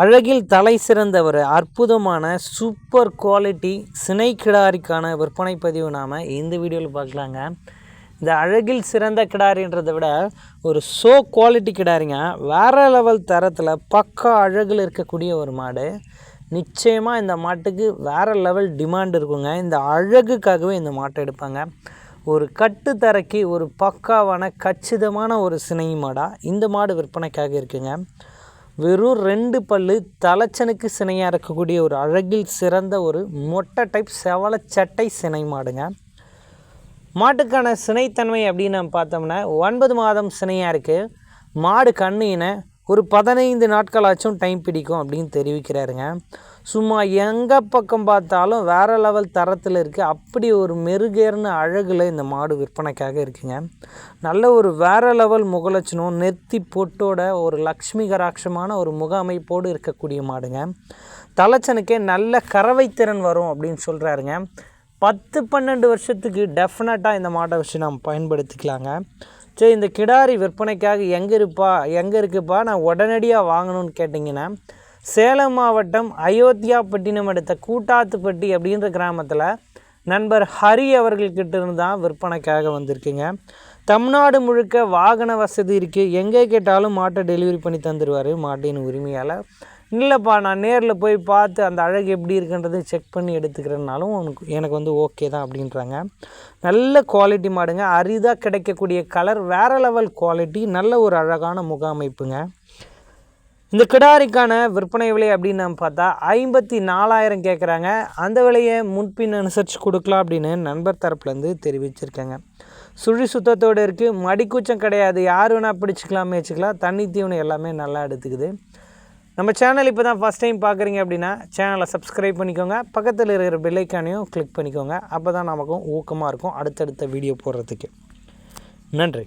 அழகில் தலை சிறந்த ஒரு அற்புதமான சூப்பர் குவாலிட்டி சினை கிடாரிக்கான விற்பனை பதிவு நாம் இந்த வீடியோவில் பார்க்கலாங்க. இந்த அழகில் சிறந்த கிடாரின்றதை விட ஒரு ஷோ குவாலிட்டி கிடாரிங்க வேறு லெவல் தரத்தில் பக்கா அழகில் இருக்கக்கூடிய ஒரு மாடு. நிச்சயமாக இந்த மாட்டுக்கு வேறு லெவல் டிமாண்ட் இருக்குங்க. இந்த அழகுக்காகவே இந்த மாட்டை எடுப்பாங்க. ஒரு கட்டுத்தரைக்கு ஒரு பக்காவான கச்சிதமான ஒரு சினை மாடாக இந்த மாடு விற்பனைக்காக இருக்குங்க. வெறும் ரெண்டு பல்லு தலைச்சனுக்கு சினையாக இருக்கக்கூடிய ஒரு அழகில் சிறந்த ஒரு மொட்டை டைப் செவல சட்டை சினை மாடுங்க. மாட்டுக்கான சினைத்தன்மை அப்படின்னு நம்ம பார்த்தோம்னா ஒன்பது மாதம் சினையாக இருக்குது மாடு கண்ணின ஒரு பதினைந்து நாட்களாச்சும் டைம் பிடிக்கும் அப்படின்னு தெரிவிக்கிறாருங்க. சும்மா எங்கே பக்கம் பார்த்தாலும் வேறு லெவல் தரத்தில் இருக்குது அப்படி ஒரு மெருகேர்னு அழகில் இந்த மாடு விற்பனைக்காக இருக்குங்க. நல்ல ஒரு வேறு லெவல் முகலட்சணம் நெத்தி பொட்டோட ஒரு லக்ஷ்மி கராட்சமான ஒரு முக அமைப்போடு இருக்கக்கூடிய மாடுங்க. தலைச்சனுக்கே நல்ல கறவைத்திறன் வரும் அப்படின்னு சொல்கிறாருங்க பத்து பன்னெண்டு வருஷத்துக்கு டெஃபினட்டாக இந்த மாடை வச்சு நம்ம பயன்படுத்திக்கலாங்க. சரி இந்த கிடாரி விற்பனைக்காக எங்கே இருப்பா எங்கே இருக்குப்பா நான் உடனடியாக வாங்கணும்னு கேட்டிங்கன்னா சேலம் மாவட்டம் அயோத்தியாப்பட்டினம் அடுத்த கூட்டாத்துப்பட்டி அப்படின்ற கிராமத்தில் நண்பர் ஹரி அவர்கள்கிட்ட இருந்து தான் விற்பனைக்காக வந்திருக்குங்க. தமிழ்நாடு முழுக்க வாகன வசதி இருக்குது எங்கே கேட்டாலும் மாட்டை டெலிவரி பண்ணி தந்துடுவார் மாட்டின் உரிமையால். இல்லைப்பா நான் நேரில் போய் பார்த்து அந்த அழகு எப்படி இருக்குன்றது செக் பண்ணி எடுத்துக்கிறேன்னாலும் உனக்கு எனக்கு வந்து ஓகே தான் அப்படின்றாங்க. நல்ல குவாலிட்டி மாடுங்க. அரிதாக கிடைக்கக்கூடிய கலர் வேறு லெவல் குவாலிட்டி நல்ல ஒரு அழகான முக அமைப்புங்க இந்த கிடாரிக்கான விற்பனை விலை அப்படின்னு நம்ம பார்த்தா ஐம்பத்தி நாலாயிரம் கேட்குறாங்க அந்த விலையை முன்பின் அனுசரித்து கொடுக்கலாம் அப்படின்னு நண்பர் தரப்புலேருந்து தெரிவிச்சிருக்காங்க. சுழி சுத்தத்தோடு இருக்குது மடிக்கூச்சம் கிடையாது. யார் வேணால் பிடிச்சிக்கலாம் வச்சுக்கலாம். தண்ணி தீவனம் எல்லாமே நல்லா எடுத்துக்குது. நம்ம சேனல் இப்போ தான் ஃபஸ்ட் டைம் பார்க்குறீங்க அப்படின்னா சேனலை சப்ஸ்கிரைப் பண்ணிக்கோங்க. பக்கத்தில் இருக்கிற பெல்லைக்கானையும் கிளிக் பண்ணிக்கோங்க. அப்போ தான் நமக்கும் ஊக்கமாக இருக்கும் அடுத்தடுத்த வீடியோ போடுறதுக்கு. நன்றி.